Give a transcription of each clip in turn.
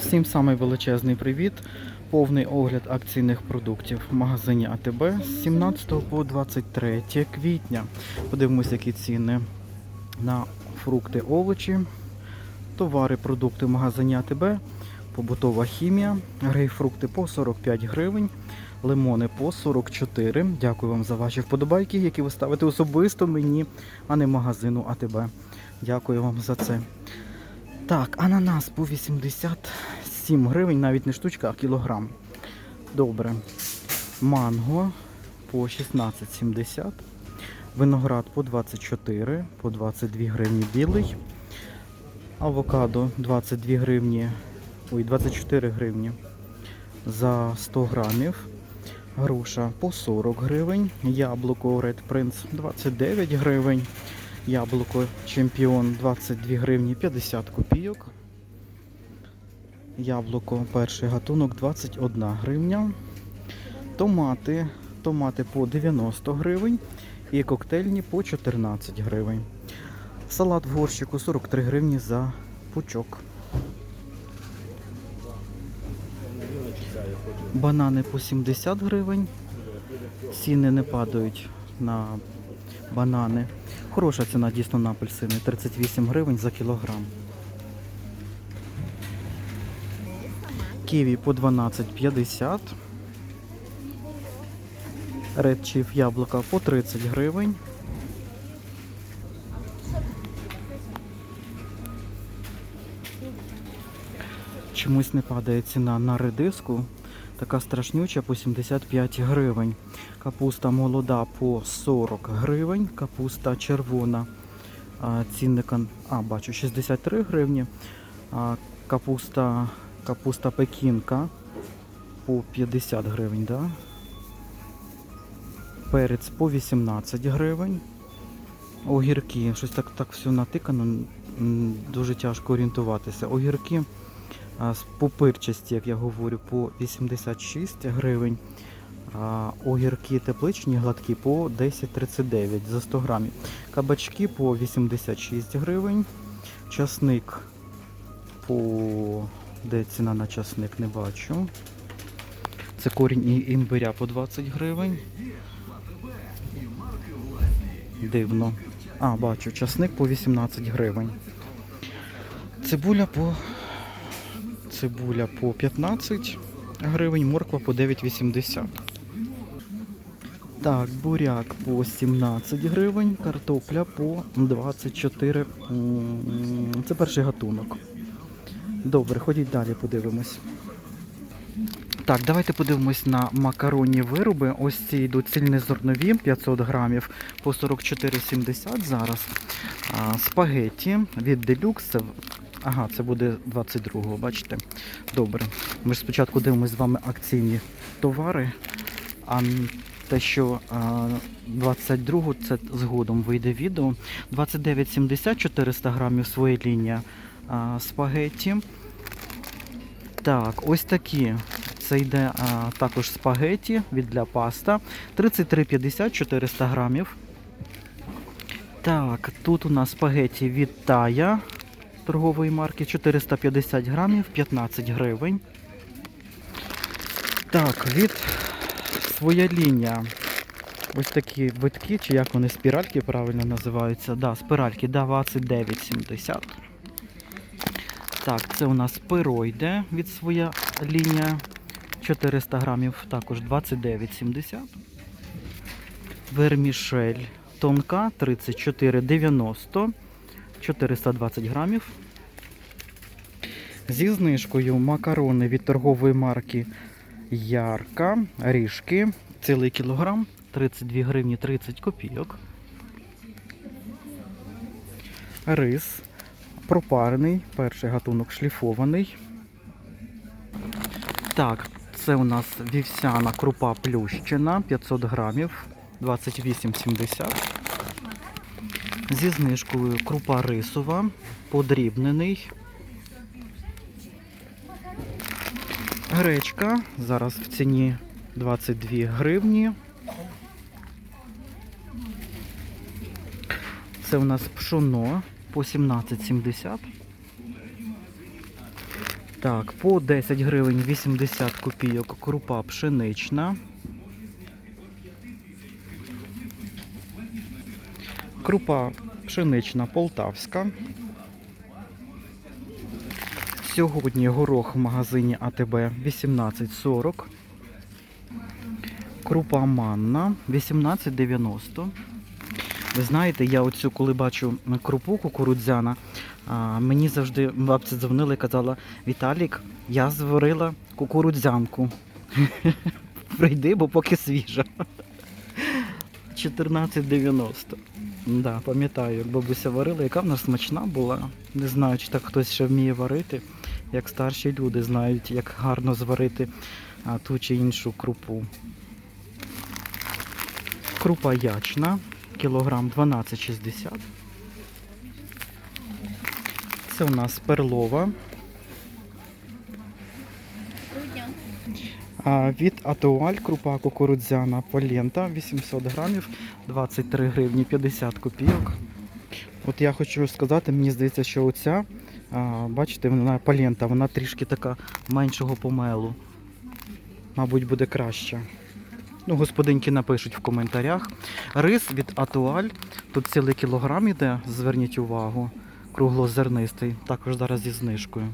Всім самий величезний привіт. Повний огляд акційних продуктів в магазині АТБ з 17 по 23 квітня. Подивимось, які ціни на фрукти, овочі, товари, продукти в магазині АТБ, побутова хімія, грейпфрукти по 45 гривень, лимони по 44. Дякую вам за ваші вподобайки, які ви ставите особисто мені, а не магазину АТБ. Дякую вам за це. Так, ананас по 87 гривень, навіть не штучка, а кілограм. Добре. Манго по 16,70. Виноград по 24, по 22 гривні білий. Авокадо 22 гривні, ой, 24 гривні за 100 грамів. Груша по 40 гривень. Яблуко Red Prince 29 гривень. Яблуко Чемпіон 22 гривні 50 копійок. Яблуко перший гатунок 21 гривня. Томати. Томати по 90 гривень. І коктейльні по 14 гривень. Салат в горщику 43 гривні за пучок. Банани по 70 гривень. Ціни не падають на банани. Хороша ціна дійсно на апельсини. 38 гривень за кілограм. Ківі по 12,50. Red Chief яблука по 30 гривень. Чомусь не падає ціна на редиску. Така страшнюча по 75 гривень. Капуста молода по 40 гривень. Капуста червона. Цінника, а, бачу, 63 гривні. Капуста, капуста пекінка по 50 гривень, да? Перець по 18 гривень. Огірки, щось так, так все натикано, дуже тяжко орієнтуватися. Огірки пупирчасті, як я говорю, по 86 гривень. Огірки тепличні гладкі по 10,39 за 100 грамів. Кабачки по 86 гривень. Часник по. Де ціна на часник не бачу. Це корінь і- імбиря по 20 гривень. Дивно. А, бачу, часник по 18 гривень. Цибуля по цибуля по 15 гривень, морква по 9,80. Так, буряк по 17 гривень, картопля по 24. Це перший гатунок. Добре, ходіть далі, подивимось. Так, давайте подивимось на макаронні вироби. Ось ці йдуть цільнозернові 500 грамів по 44,70 зараз. А, спагетті від Deluxe. Ага, це буде 22-го, бачите? Добре. Ми ж спочатку дивимося з вами акційні товари. А те, що 22-го, це згодом вийде відео. 29,70 400 грамів своя лінія спагетті. Так, ось такі. Це йде також спагеті від для паста. 33,50 400 грамів. Так, тут у нас спагеті від Тая торгової марки 450 грамів, 15 гривень. Так, від своя лінія. Ось такі витки, чи як вони спіральки правильно називаються. Да, спиральки 29,70. Так, це у нас перо від своя лінія. 400 грамів, також 29,70. Вермішель тонка 34,90. 420 грамів. Зі знижкою макарони від торгової марки Ярка. Ріжки. Цілий кілограм. 32 гривні 30 копійок. Рис пропарений, перший гатунок шліфований. Так, це у нас вівсяна крупа плющена, 500 грамів, 28,70. Зі знижкою крупа рисова, подрібнений. Гречка зараз в ціні 22 гривні. Це у нас пшоно по 17,70. Так, по 10 гривень 80 копійок крупа пшенична. Крупа пшенична полтавська. Сьогодні горох в магазині АТБ 18,40. Крупа манна 18,90. Ви знаєте, я оцю, коли бачу крупу кукурудзяна, мені завжди бабця дзвонила і казала: Віталік, я зварила кукурудзянку. Прийди, бо поки свіжа. 14,90. Да, пам'ятаю, як бабуся варила, яка в нас смачна була. Не знаю, чи так хтось ще вміє варити, як старші люди знають, як гарно зварити ту чи іншу крупу. Крупа ячна, кілограм 12,60. Це у нас перлова. Від Атуаль крупа кукурудзяна полента 800 грамів, 23 гривні 50 копійок. От я хочу сказати, мені здається, що оця, бачите, вона полента, вона трішки така меншого помелу. Мабуть, буде краще. Ну, господинки напишуть в коментарях. Рис від Атуаль. Тут цілий кілограм іде, зверніть увагу. Круглозернистий, також зараз зі знижкою.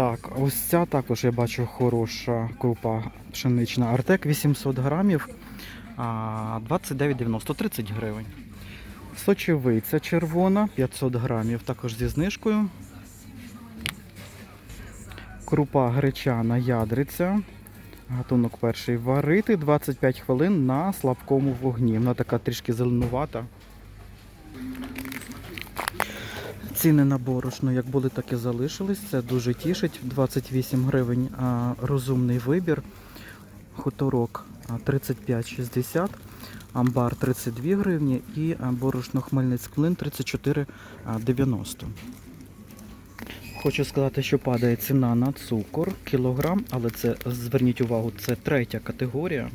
Так, ось ця також я бачу хороша крупа пшенична. Артек 800 грамів, 29,90, 30 гривень. Сочевиця червона, 500 грамів, також зі знижкою. Крупа гречана ядриця. Гатунок перший варити 25 хвилин на слабкому вогні. Вона така трішки зеленувата. Ціни на борошно як були, так і залишились. Це дуже тішить. 28 гривень а, розумний вибір. Хуторок 35,60, амбар 32 гривні і борошно Хмельницький клин 34,90. Хочу сказати, що падає ціна на цукор кілограм, але це зверніть увагу, це третя категорія.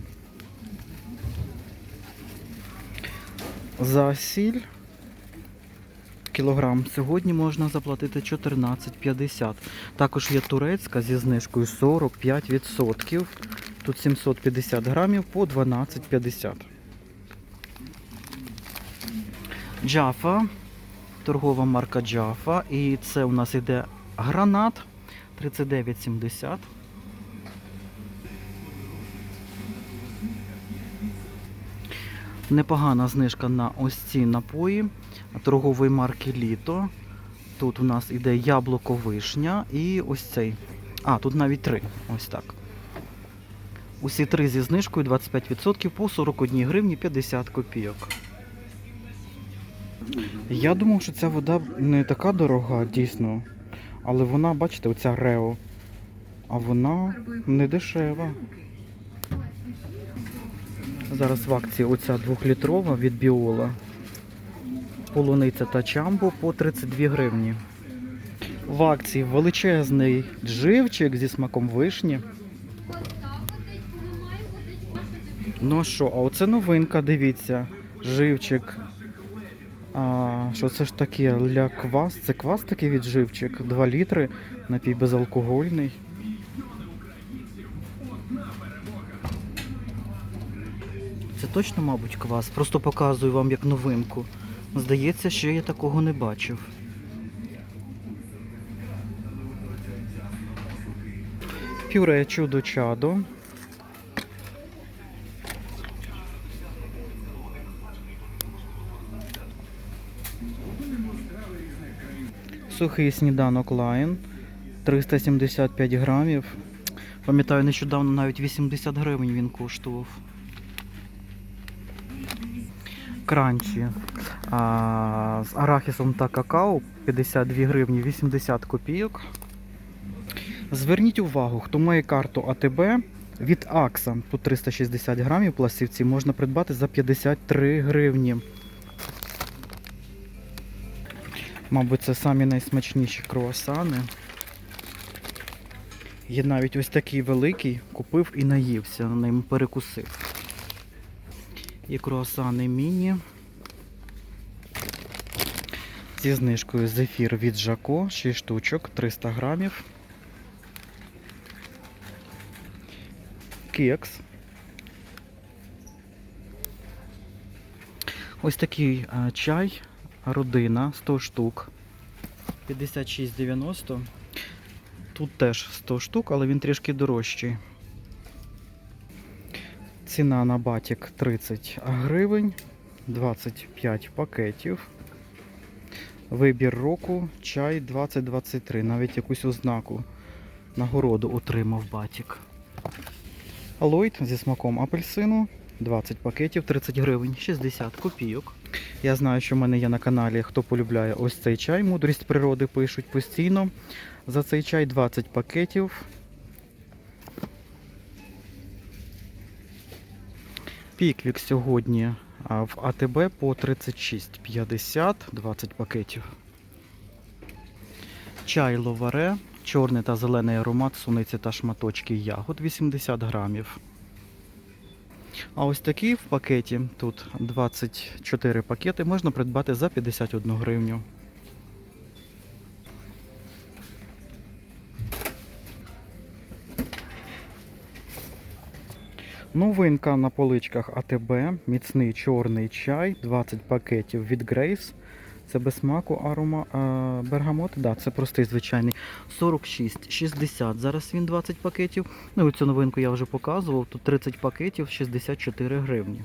За сіль кілограм сьогодні можна заплатити 14,50. Також є турецька зі знижкою 45%. Тут 750 грамів по 12,50. Джафа, торгова марка Джафа. І це у нас йде гранат 39,70. Непогана знижка на ось ці напої торгової марки Літо. Тут у нас іде яблуко вишня і ось цей. А, тут навіть три. Ось так. Усі три зі знижкою 25% по 41 гривні 50 копійок. Я думав, що ця вода не така дорога, дійсно. Але вона, бачите, оця Рео. А вона не дешева. Зараз в акції оця двохлітрова від Біола. Полуниця та чамбо по 32 гривні. В акції величезний дживчик зі смаком вишні. Ну що, а оце новинка, дивіться. Живчик. А, що це ж таке? Для квас? Це квас такий від живчик. 2 літри, напій безалкогольний. Це точно, мабуть, квас. Просто показую вам як новинку. Здається, що я такого не бачив. Пюре чудо чадо. Сухий сніданок лайн 375 грамів. Пам'ятаю, нещодавно навіть 80 гривень він коштував. Кранчі а, з арахісом та какао 52 гривні 80 копійок. Зверніть увагу, хто має карту АТБ від Акса, тут 360 грамів пластівці, можна придбати за 53 гривні. Мабуть, це самі найсмачніші круасани. Є навіть ось такий великий, купив і наївся, на ним перекусив. Є круасани міні. Зі знижкою зефір від Жако, 6 штучок, 300 грамів. Кекс. Ось такий а, чай, родина, 100 штук. 56,90. Тут теж 100 штук, але він трішки дорожчий. Ціна на батік 30 гривень, 25 пакетів. Вибір року, чай 2023. Навіть якусь ознаку нагороду отримав батік. Алойд зі смаком апельсину. 20 пакетів, 30 гривень, 60 копійок. Я знаю, що в мене є на каналі, хто полюбляє ось цей чай. Мудрість природи пишуть постійно. За цей чай 20 пакетів. Піквік сьогодні а, в АТБ по 36,50, 20 пакетів. Чай ловаре, чорний та зелений аромат, суниці та шматочки ягод 80 грамів. А ось такий в пакеті, тут 24 пакети, можна придбати за 51 гривню. Новинка на поличках АТБ, міцний чорний чай, 20 пакетів від Grace. Це без смаку арома а, бергамот. Да, це простий звичайний. 46,60. Зараз він 20 пакетів. Ну і цю новинку я вже показував. Тут 30 пакетів, 64 гривні.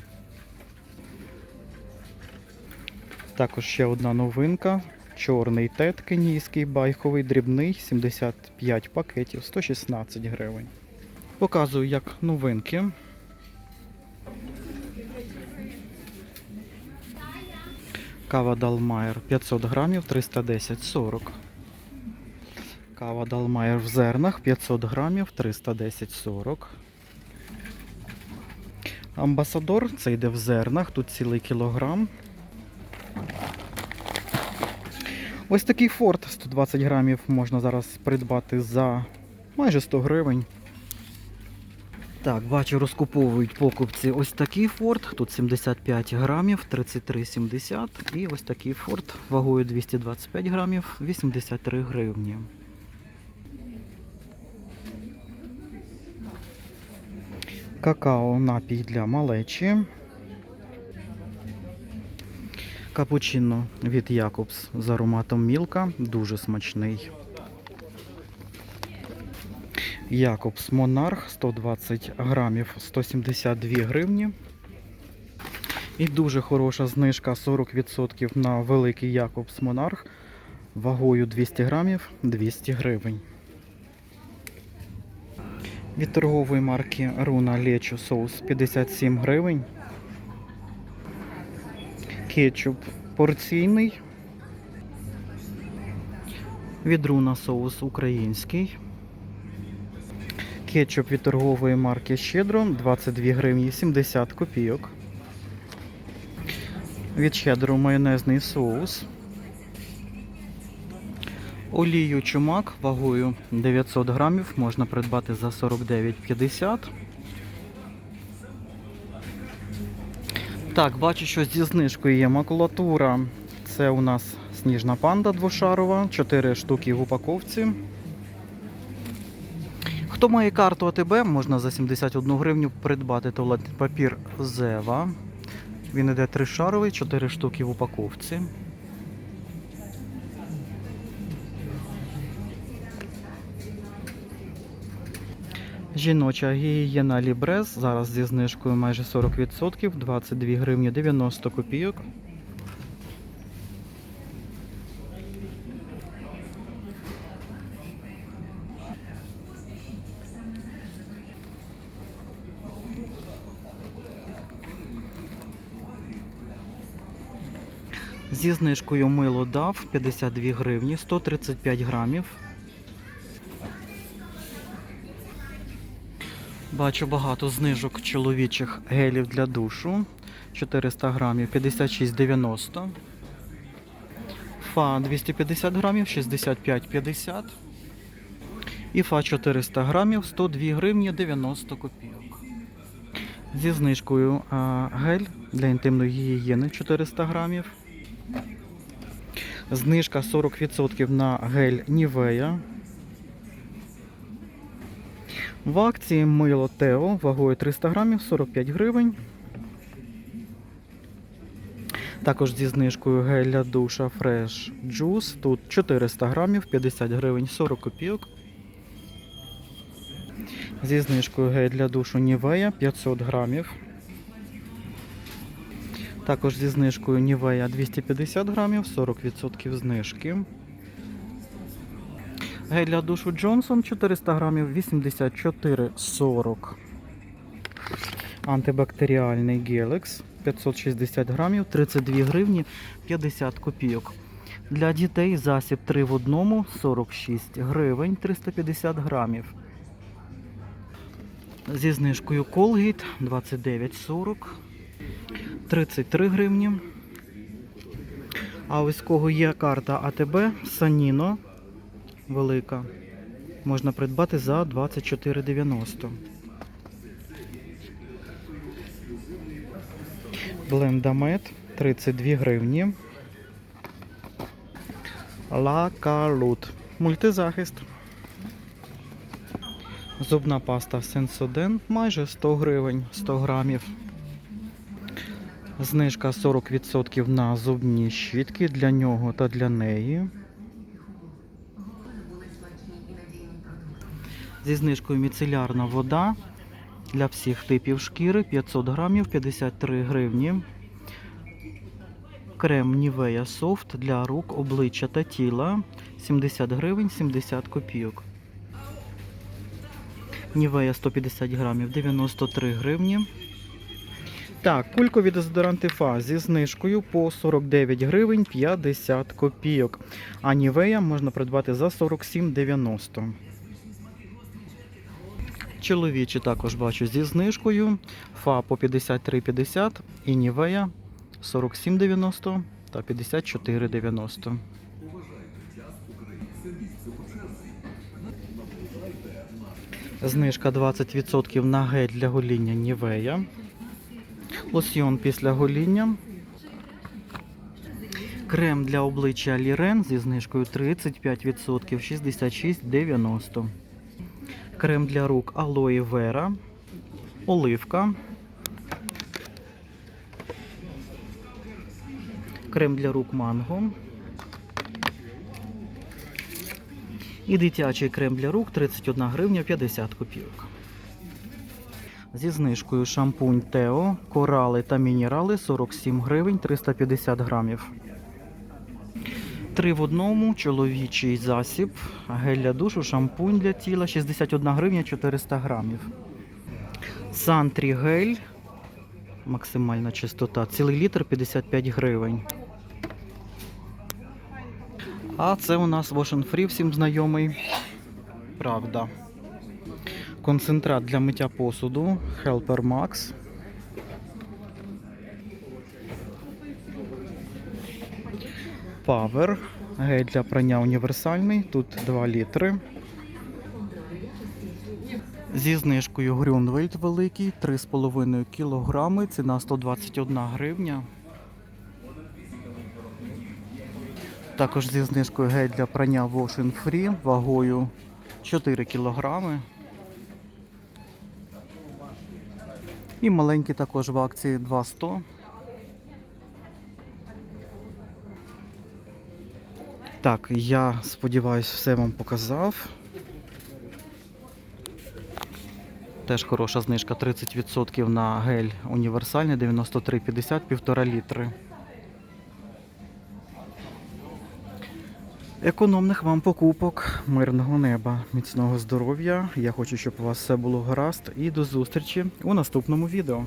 Також ще одна новинка. Чорний тет кенійський, байховий, дрібний, 75 пакетів, 116 гривень. Показую як новинки. Кава Далмайер 500 грамів 310,40. Кава Далмайер в зернах 500 грамів 310,40. Амбасадор це йде в зернах, тут цілий кілограм. Ось такий форт 120 грамів можна зараз придбати за майже 100 гривень. Так, бачу, розкуповують покупці ось такий форт. Тут 75 грамів, 33,70. І ось такий форт вагою 225 грамів, 83 гривні. Какао напій для малечі. Капучино від Якобс з ароматом мілка. Дуже смачний. Якобс Монарх 120 грамів 172 гривні. І дуже хороша знижка 40% на великий Якобс Монарх вагою 200 грамів 200 гривень. Від торгової марки Руна Лечо соус 57 гривень. Кетчуп порційний. Від Руна соус український. Кетчуп від торгової марки Щедро 22 гривні 70 копійок. Від Щедро майонезний соус. Олію чумак вагою 900 грамів можна придбати за 49,50. Так, бачу, що зі знижкою є макулатура. Це у нас сніжна панда двошарова, 4 штуки в упаковці. Хто має карту АТБ, можна за 71 гривню придбати туалетний папір Зева. Він іде тришаровий, 4 штуки в упаковці. Жіноча гігієна Лібрез зараз зі знижкою майже 40%, 22 гривні 90 копійок. Зі знижкою мило дав 52 гривні, 135 грамів. Бачу багато знижок чоловічих гелів для душу. 400 грамів 56,90. Фа 250 грамів 65,50. І фа 400 грамів 102 гривні 90 копійок. Зі знижкою гель для інтимної гігієни 400 грамів. Знижка 40% на гель Нівея. В акції мило Тео вагою 300 грамів 45 гривень. Також зі знижкою гель для душа Fresh Juice. Тут 400 грамів 50 гривень 40 копійок. Зі знижкою гель для душу Нівея 500 грамів. Також зі знижкою Нівея 250 грамів, 40% знижки. Гель для душу Джонсон 400 грамів, 84,40. Антибактеріальний Гелекс 560 грамів, 32 гривні 50 копійок. Для дітей засіб 3 в одному 46 гривень 350 грамів. Зі знижкою Colgate 29,40. 33 гривні. А ось кого є карта АТБ Саніно велика. Можна придбати за 24,90. Блендамет 32 гривні. Лакалут. Мультизахист. Зубна паста Сенсоден майже 100 гривень 100 грамів. Знижка 40% на зубні щітки для нього та для неї. Зі знижкою міцелярна вода для всіх типів шкіри 500 грамів 53 гривні. Крем Нівея Софт для рук, обличчя та тіла 70 гривень 70 копійок. Нівея 150 грамів 93 гривні. Так, кулькові дезодоранти Фа зі знижкою по 49 гривень 50 копійок. А Нівея можна придбати за 47,90. Чоловічі також бачу зі знижкою. Фа по 53,50 і Нівея 47,90 та 54,90. Знижка 20% на гель для гоління Нівея. Лосьйон після гоління. Крем для обличчя Лірен зі знижкою 35% 66,90. Крем для рук Алоє Вера. Оливка. Крем для рук Манго. І дитячий крем для рук 31 гривня 50 копійок. Зі знижкою шампунь Тео, корали та мінерали 47 гривень 350 грамів. Три в одному чоловічий засіб, гель для душу, шампунь для тіла 61 гривня 400 грамів. Сантрі гель, максимальна чистота, цілий літр 55 гривень. А це у нас Wash Free, всім знайомий. Правда. Концентрат для миття посуду Helper Max. Power. Гель для прання універсальний. Тут 2 літри. Зі знижкою Грюнвельд великий 3,5 кілограми. Ціна 121 гривня. Також зі знижкою гель для прання Wash Free вагою 4 кілограми. І маленькі також в акції 200. Так, я сподіваюся, все вам показав. Теж хороша знижка 30% на гель універсальний 93,50 1,5 літри. Економних вам покупок, мирного неба, міцного здоров'я. Я хочу, щоб у вас все було гаразд. І до зустрічі у наступному відео.